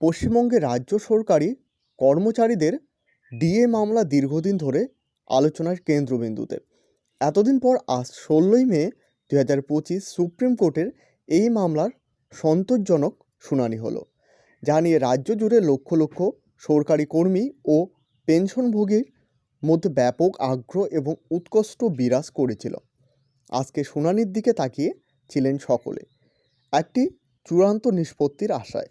পশ্চিমবঙ্গে রাজ্য সরকারি কর্মচারীদের ডিএ মামলা দীর্ঘদিন ধরে আলোচনার কেন্দ্রবিন্দুতে। এতদিন পর আজ ষোলোই মে দু হাজার পঁচিশ সুপ্রিম কোর্টের এই মামলার সন্তোষজনক শুনানি হলো, যা নিয়ে রাজ্য জুড়ে লক্ষ লক্ষ সরকারি কর্মী ও পেনশনভোগীর মধ্যে ব্যাপক আগ্রহ এবং উৎকষ্ট বিরাজ করেছিল। আজকে শুনানির দিকে তাকিয়ে ছিলেন সকলে, একটি চূড়ান্ত নিষ্পত্তির আশায়।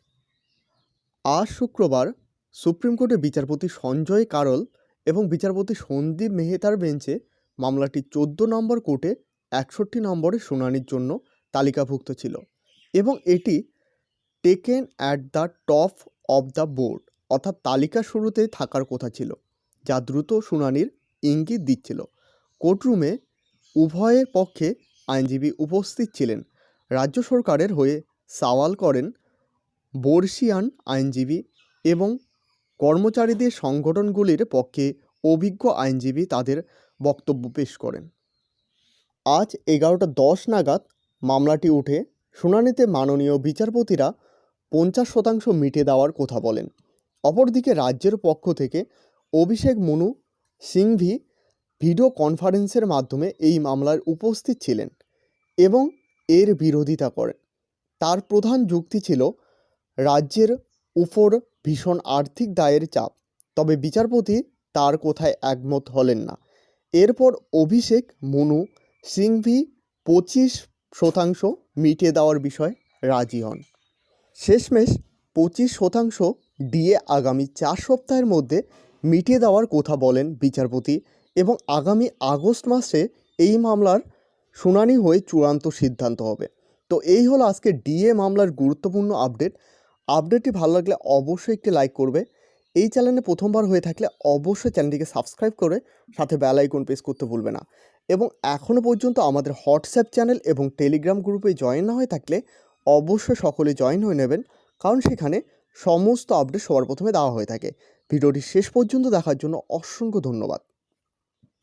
আজ শুক্রবার সুপ্রিম কোর্টের বিচারপতি সঞ্জয় কারল এবং বিচারপতি সন্দীপ মেহতার বেঞ্চে মামলাটি চোদ্দ নম্বর কোর্টে একষট্টি নম্বরে শুনানির জন্য তালিকাভুক্ত ছিল এবং এটি taken at the top of the board অর্থাৎ তালিকা শুরুতে থাকার কথা ছিল, যা দ্রুত শুনানির ইঙ্গিত দিচ্ছিল। কোর্টরুমে উভয়ের পক্ষে আইনজীবী উপস্থিত ছিলেন। রাজ্য সরকারের হয়ে সওয়াল করেন বর্ষিয়ান আইনজীবী এবং কর্মচারীদের সংগঠনগুলির পক্ষে অভিজ্ঞ আইনজীবী তাদের বক্তব্য পেশ করেন। আজ এগারোটা দশ নাগাদ মামলাটি উঠে শুনানিতে মাননীয় বিচারপতিরা পঞ্চাশ শতাংশ মিটে দেওয়ার কথা বলেন। অপরদিকে রাজ্যের পক্ষ থেকে অভিষেক মনু সিংভি ভিডিও কনফারেন্সের মাধ্যমে এই মামলায় উপস্থিত ছিলেন এবং এর বিরোধিতা করেন। তার প্রধান যুক্তি ছিল রাজ্যের উপর ভীষণ আর্থিক দায়ের চাপ। তবে বিচারপতি তার কোথায় একমত হলেন না। এরপর অভিষেক মনু সিংভি পঁচিশ শতাংশ মিটিয়ে দেওয়ার বিষয়ে রাজি হন। শেষমেশ পঁচিশ শতাংশ ডিএ আগামী চার সপ্তাহের মধ্যে মিটিয়ে দেওয়ার কথা বলেন বিচারপতি এবং আগামী আগস্ট মাসে এই মামলার শুনানি হয়ে চূড়ান্ত সিদ্ধান্ত হবে। তো এই হলো আজকে ডিএ মামলার গুরুত্বপূর্ণ আপডেট। আপডেটটি ভালো লাগলে অবশ্যই একটি লাইক করবে। এই চ্যানেলে প্রথমবার হয়ে থাকলে অবশ্যই চ্যানেলটিকে সাবস্ক্রাইব করে সাথে বেল আইকন প্রেস করতে ভুলবে না। এবং এখনও পর্যন্ত আমাদের হোয়াটসঅ্যাপ চ্যানেল এবং টেলিগ্রাম গ্রুপে জয়েন না হয়ে থাকলে অবশ্যই সকলে জয়েন হয়ে নেবেন, কারণ সেখানে সমস্ত আপডেট সবার প্রথমে দেওয়া হয়ে থাকে। ভিডিওটি শেষ পর্যন্ত দেখার জন্য অসংখ্য ধন্যবাদ।